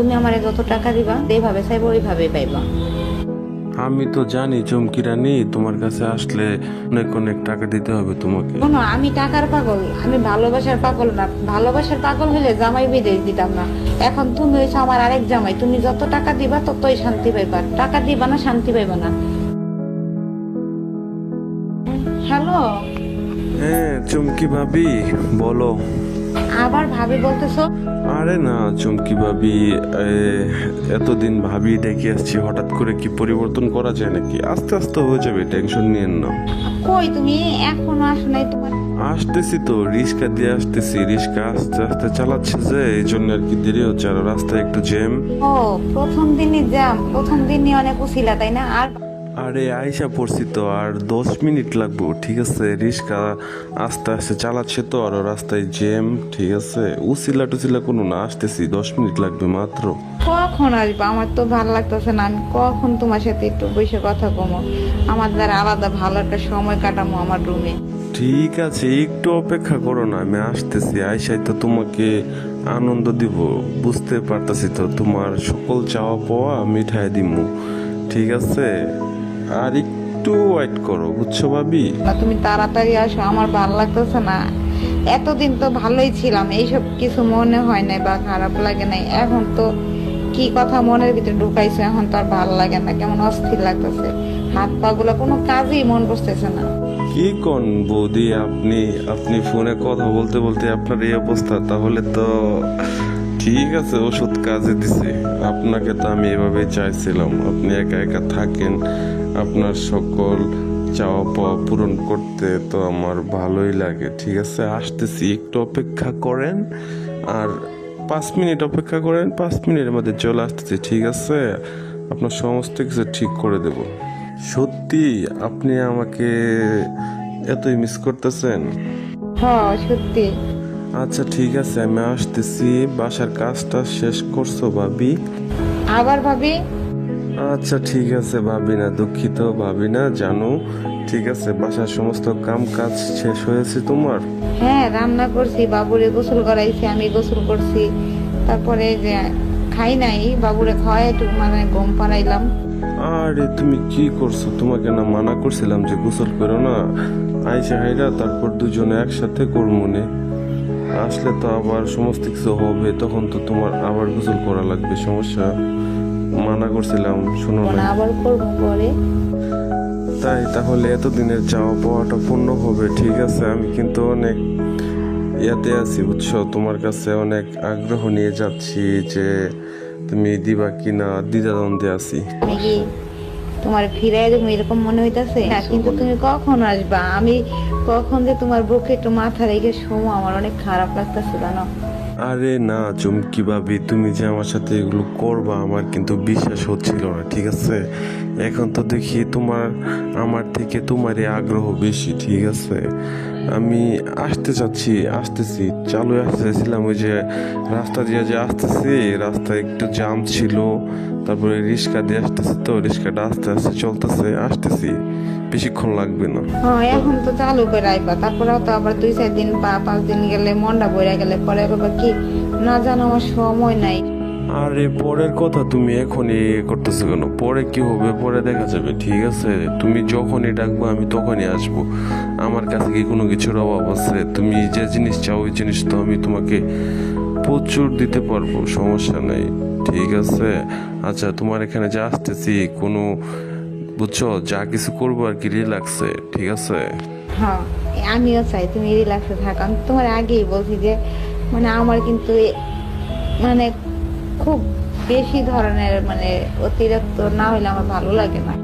তুমি আমারে যত টাকা দিবা যেভাবে চাইব ওইভাবে পাইবা। আমি তো জানি চমকি রানী তোমার কাছে আসলে অনেক অনেক টাকা দিতে হবে তোমাকে। শোনো আমি টাকার পাগল আমি ভালোবাসার পাগল না। ভালোবাসার পাগল হলে জামাই বিদেশ দিতাম না। এখন তুমি হয়েছো আমার আরেক জামাই তুমি যত টাকা দিবা ততই শান্তি পাইবা। টাকা দিবা না শান্তি পাইবা না। হ্যালো? হ্যাঁ চমকি ভাবি বলো। আবার ভাবি বলতেছো? আরে না চমকি ভাবি এতদিন ভাবি ডেকে আসছি হঠাৎ করে কি পরিবর্তন করা যায় নাকি? আস্তে আস্তে হয়ে যাবে টেনশন নিয়েন না। কই তুমি? এখনও আসো নাই তোমার। আসতেছি তো রিক্সা দিয়ে আসতেছি রিক্সা আস্তে আস্তে চালাচ্ছে যে এই জন্য আর কি দেরি হচ্ছে। আর রাস্তায় একটু জ্যাম। ও প্রথম দিনই জ্যাম প্রথম দিনই অনেক উছিলা তাই না? আর আরে আইসা পড়ছি তো আর দশ মিনিট লাগবো ঠিক আছে? রিক্সা আস্তে আস্তে চালাচ্ছে তো আর রাস্তায় জ্যাম ঠিক আছে? উসিলা টুসিলা কোনো না আসতেছি দশ মিনিট লাগবে মাত্র। কখন আসব? আমার তো ভালো লাগতেছে না আমি কখন তোমার সাথে একটু বসে কথা কমো? আমার দ্বারা আলাদা ভালো একটা সময় কাটামো আমার রুমে। ঠিক আছে একটু অপেক্ষা করো না আমি আসতেছি। আইসাই তো তোমাকে আনন্দ দিব বুঝতে পারতাছি তো তোমার সকল চাওয়া পাওয়া মিঠাই দিমু ঠিক আছে? আর একটু ওয়েট করো বুঝছ ভাবি? তুমি তাড়াতাড়ি আসো আমার ভালো লাগতেছে না। এতদিন তো ভালোই ছিলাম এইসব কিছু মনে হয় নাই বা খারাপ লাগে নাই। এখন তো কি কথা মনের ভিতরে ঢুকাইছে এখন তো আর ভালো লাগে না কেমন অস্থির লাগতেছে। হাত পা গুলো কোনো কাজেই মন বসতেছে না। কি কোন বৌদি আপনি আপনি ফোনে কথা বলতে বলতে আপনার এই অবস্থা তাহলে তো ঠিক আছে ওষুধ কাজে দিছে। আপনাকে তো আমি এভাবে চাইছিলাম আপনি একা একা থাকেন। আপনার সকল চাওয়া পাওয়া পূরণ করতে তো আমার ভালোই লাগে। ঠিক আছে আসতেছি একটু অপেক্ষা করেন। আর পাঁচ মিনিট অপেক্ষা করেন পাঁচ মিনিটের মধ্যে চলে আসতেছি ঠিক আছে? আপনার সমস্ত কিছু ঠিক করে দেব। সত্যি আপনি আমাকে এতই মিস করতেছেন? হ্যাঁ সত্যি। আচ্ছা ঠিক আছে আমি আসতেছি। বাসার কাজটা শেষ করছ ভাবি? আবার ভাবি? আচ্ছা ঠিক আছে ভাবি না দুঃখিত ভাবি না জানো ঠিক আছে বাসার সমস্ত কাম কাজ শেষ হয়েছে তোমার? হ্যাঁ রান্না করছি বাবুরে গোসল করাইছি আমি গোসল করছি। তারপরে যে খাই নাই বাবুরে খাওয়াই একটু মানে গম পাড়াইলাম। আরে তুমি কি করছ? তোমাকে না মানা করছিলাম যে গোসল করো না। আইসা হাইরা তারপর দুজনে একসাথে করমনে। আসলে তো আবার সমস্ত কিছু হবে তখন তো তোমার আবার গোসল করা লাগবে সমস্যা। মানা করছিলাম শোনো মানে না আবার করব পরে। তাই তাহলে এতদিনের চাওয়া পাওয়াটা পূর্ণ হবে ঠিক আছে? আমি কিন্তু অনেক ইয়াতে আছি বুঝছ? তোমার কাছে অনেক আগ্রহ নিয়ে যাচ্ছি যে তুমি দিবা কিনা দ্বিধাদ্বন্দ্বে আছি। তোমার ফিরে দেবো এরকম মনে হইতাছে? হ্যাঁ কিন্তু তুমি কখন আসবা? আমি কখন যে তোমার বুকে একটু মাথা রেখে শোমো আমার অনেক খারাপ লাগতেছে জানো? আরে না, চুমকি ভাবি, তুমি যে আমার সাথে এগুলো করবা, আমার কিন্তু বিশ্বাস হচ্ছিল না, ঠিক আছে? এখন তো দেখি তোমার, আমার থেকে তোমারই আগ্রহ বেশি, ঠিক আছে? আমি আসতে চাচ্ছি, আসতেছি, চালু আসতে চাইছিলাম ওই যে রাস্তা দিয়ে যে আসতেছি, রাস্তায় একটু জাম ছিল, তারপরে রিক্সা দিয়ে আসতেছি তো, রিক্সাটা আস্তে আস্তে চলতেছে, আসতেছি, বেশিক্ষণ লাগবে না। হ্যাঁ এখন তো চালু করে আইবা তারপরে তো আবার দুই চার দিন বা পাঁচ দিন গেলে মনটা বইরা গেলে পরে কি? না জানো আমার সময় নাই। আরে, পরের কথা তুমি এখনই করতেছো কেন? পরে কি হবে? পরে দেখা যাবে, ঠিক আছে? তুমি যখনই ডাকবো, আমি তখনই আসব। আমার কাছে কি কোনো কিছুর অভাব আছে? তুমি যে জিনিস চাও, ওই জিনিস তো আমি তোমাকে প্রচুর দিতে পারব, সমস্যা নেই, ঠিক আছে? আচ্ছা তোমার এখানে যা আসতেছি, কোনো, বুঝছ? যা কিছু করব আর কি রিল্যাক্সে ঠিক আছে? হ্যাঁ আমিও চাই তুমি রিল্যাক্সে থাকো। তোমার আগেই বলছি যে মানে আমার কিন্তু মানে খুব বেশি ধরনের মানে অতিরিক্ত না হলে আমার ভালো লাগে না।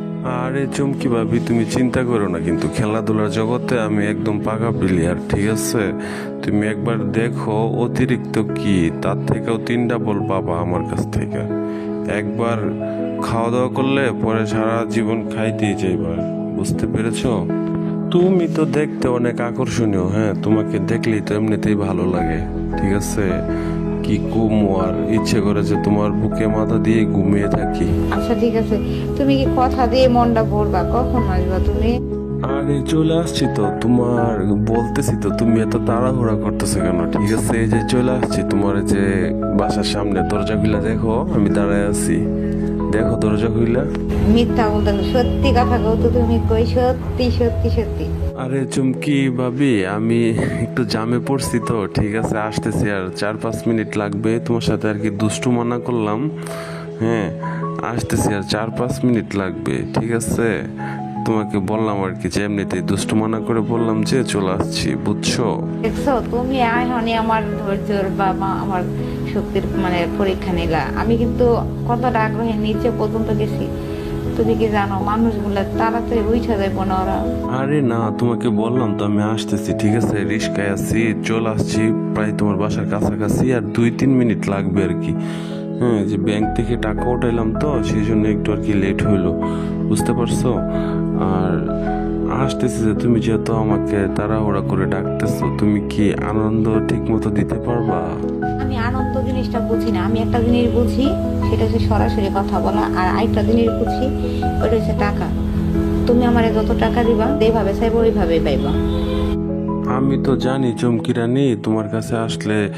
আরে চমকি ভাবি, তুমি চিন্তা করো না কিন্তু খেলাধুলার জগতে আমি একদম পাকা প্লেয়ার ঠিক আছে? তুমি একবার দেখো অতিরিক্ত কি, তার থেকেও তিন ডাবল পাবা আমার কাছ থেকে। একবার খাওয়া দাওয়া করলে পরে সারা জীবন খাইতেই যাইবা বুঝতে পেরেছ? তুমি তো দেখতে অনেক আকর্ষণীয় হ্যাঁ? তোমাকে দেখলেই তো এমনিতেই ভালো লাগে, ঠিক আছে? কি কুমো আর ইচ্ছে করেছে তোমার বুকে মাথা দিয়ে ঘুমিয়ে থাকি। আচ্ছা ঠিক আছে। তুমি কি কথা দিয়ে মনটা ভরবা? কখন আসবা তুমি? আরে চলে আসছি তো। তোমার বলতেছি তো তুমি এত তাড়াহুড়া করতেছো কেন? ঠিক আছে এই যে চলে আসছি তোমার যে বাসার সামনে দরজা খুলে দেখো আমি দাঁড়ায় আছি। দেখো দরজা খুলে মিথ্যা বলতে সত্যি কথা কও তো তুমি কই সত্যি সত্যি সত্যি। আরে চুমকি ভাবি আমি একটু জামে পড়ছি তো ঠিক আছে আসতেছি আর চার পাঁচ মিনিট লাগবে তোমার সাথে আর কি দুষ্টু মানা করলাম। হ্যাঁ আসতেছি আর চার পাঁচ মিনিট লাগবে ঠিক আছে? তোমাকে বললাম আর কি যে এমনিতেই দুষ্টু মানা করে বললাম যে চলে আসছি বুঝছ? দেখছ তুমি এখনই আমার ধৈর্যর বা আমার শক্তির মানে পরীক্ষা নিলা। আমি কিন্তু কতটা আগ্রহে নিচে পর্যন্ত গেছি। তুমি কি জানো মানুষগুলো তাড়াতাড়ি উঠে যাব না ওরা। আরে না তোমাকে বললাম তো আমি আসতেছি ঠিক আছে? রিস্কায় আছি চলে আসছি প্রায় তোমার বাসার কাছাকাছি আর দুই তিন মিনিট লাগবে আর কি। হ্যাঁ যে ব্যাংক থেকে টাকা উঠাইলাম তো সেই জন্য একটু আর কি লেট হইল। বুঝতে পারছ? আর আসতেছি যে তুমি যেহেতু আমাকে তাড়াহুড়া করে ডাকতেছো তুমি কি আনন্দ ঠিক মতো দিতে পারবা? আমি আনন্দ জিনিসটা বুঝি না। আমি একটা জিনিস বুঝি সেটা হচ্ছে সরাসরি কথা বলা। আর আরেকটা জিনিস বুঝি ওটা হচ্ছে টাকা। তুমি আমারে যত টাকা দিবা যেভাবে চাইব ওইভাবেই পাইবা। আমি তো জানি চমকি রানী তোমার কাছে আসলে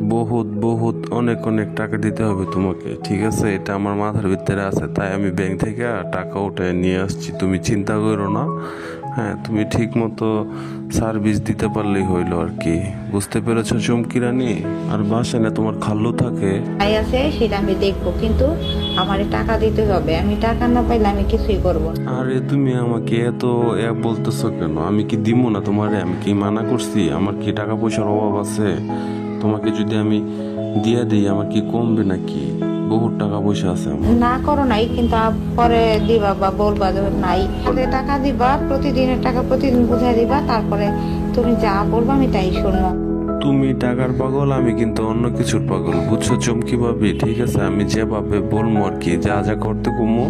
বহুত বহুত অনেক অনেক টাকা দিতে হবে তোমাকে ঠিক আছে? এটা আমার মাথার ভিতরে আছে তাই আমি ব্যাংক থেকে টাকা উঠে নিয়ে আসছি। তুমি চিন্তা করো না হ্যাঁ তুমি ঠিক মতো সার্ভিস দিতে পারলেই হইল আর কি। বুঝতে পেরেছ চমকি রানী? আর বাসায় না তোমার খাল্লু থাকে? তাই আছে সেটা আমি দেখব কিন্তু আমারে টাকা দিতে হবে। আমি টাকা না পাইলে আমি কিছুই করব আরে তুমি আমাকে এত এ বলতেছো কেন? আমি কি দিব না তোমারে? আমি কি মানা করছি? আমার কি টাকা পয়সার অভাব আছে? তোমাকে যদি আমি দিয়ে দিই আমার কি কমবে নাকি? বহুত টাকা পয়সা আছে আমার। না করো নাই কিন্তু আপ- পরে দিবা বা বলবা যে নাই। পরে টাকা দিবা প্রতিদিনের টাকা প্রতিদিন বুঝাই দিবা তারপরে তুমি যা বলবা আমি তাই শুনব। তুমি টাকার পাগল আমি কিন্তু অন্য কিছুর পাগল। বুঝছ চমকি ভাবি ঠিক আছে আমি যেভাবে বলব আর কি যা যা করতে কমো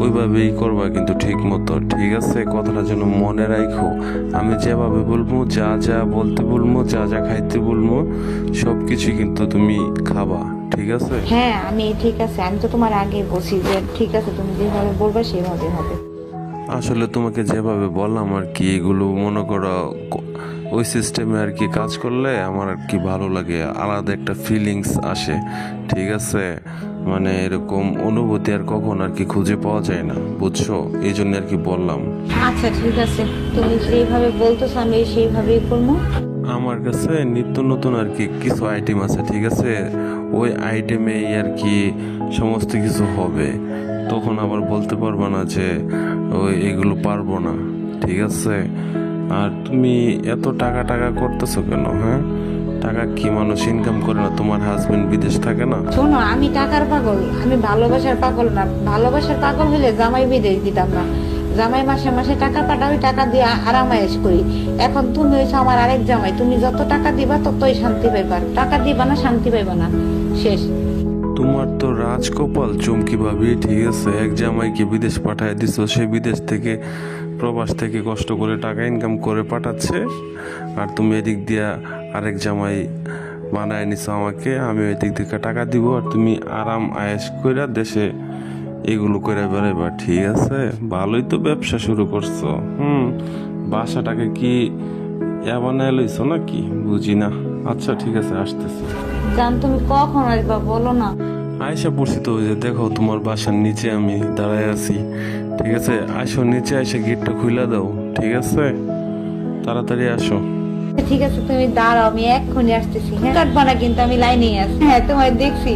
ওইভাবেই করবা কিন্তু ঠিক মতো ঠিক আছে? কথাটা যেন মনে রাখো আমি যেভাবে বলব যা যা বলতে বলব যা যা খাইতে বলব সব কিছু কিন্তু তুমি খাবা ঠিক আছে? হ্যাঁ আমি ঠিক আছে। আমি তো তোমার আগে বলছি যে ঠিক আছে তুমি যেভাবে বলবা সেভাবে হবে। আসলে তোমাকে যেভাবে বললাম আর কি এগুলো মনে করো ওই সিস্টেমে আর কি কাজ করলে আমার আর কি ভালো লাগে আলাদা একটা ফিলিংস আসে ঠিক আছে? মানে এরকম অনুভূতি আর কখন আর কি খুঁজে পাওয়া যায় না বুঝছ? এই জন্য আর কি বললাম। আচ্ছা ঠিক আছে। তুমি যেভাবে বলতেছো আমি সেইভাবেই করব। আমার কাছে নিত্য নতুন আর কি কিছু আইটেম আছে ঠিক আছে? ওই আইটেমেই আর কি সমস্ত কিছু হবে। তখন আবার বলতে পারবা না যে ওই এগুলো পারব না ঠিক আছে? আর তুমি এত টাকা টাকা করতেছো কেন হ্যাঁ? টাকা কি মানুষ ইনকাম করে না তোমার হাজবেন্ড বিদেশ থাকে না? শোনো আমি টাকার পাগল আমি ভালোবাসার পাগল না। ভালোবাসার পাগল হলে জামাই বিদেশ দিতাম না। জামাই মাসে মাসে টাকা পাঠাবি টাকা দিয়ে আরামায়েশ করি। এখন তুমি হয়েছো আমার আরেক জামাই তুমি যত টাকা দিবা ততই শান্তি পাইবা। টাকা দিবা না শান্তি পাইবা না। শেষ। তোমার তো রাজকপাল চমকি ভাবি ঠিক আছে? এক জামাইকে বিদেশ পাঠায় দিছো সে বিদেশ থেকে প্রবাস থেকে কষ্ট করে টাকা ইনকাম করে পাঠাচ্ছে। আর তুমি এদিক দিয়া আরেক জামাই বানায় নিছো আমাকে আমি ওই দিক থেকে টাকা দিব। আর তুমি আরাম আয়েস কইরা দেশে এগুলো করে বেড়াইবা, ঠিক আছে? ভালোই তো ব্যবসা শুরু করছ। হুম, বাসাটাকে কি বানায় লইছো নাকি? বুঝি না। আচ্ছা ঠিক আছে, আসতেছি। জান, তুমি কখন আসবা বলো না। আয়সা পড়ছি তো যে দেখো তোমার বাসার নিচে আমি দাঁড়ায় আছি, ঠিক আছে? আসো নিচে এসে গেটটা খুলে দাও, ঠিক আছে? তাড়াতাড়ি আসো। ঠিক আছে, তুমি দাঁড়াও, আমি এক্ষুনি আসতেছি হ্যাঁ? কিন্তু, আমি লাইনেই আছি। হ্যাঁ তোমায় দেখছি।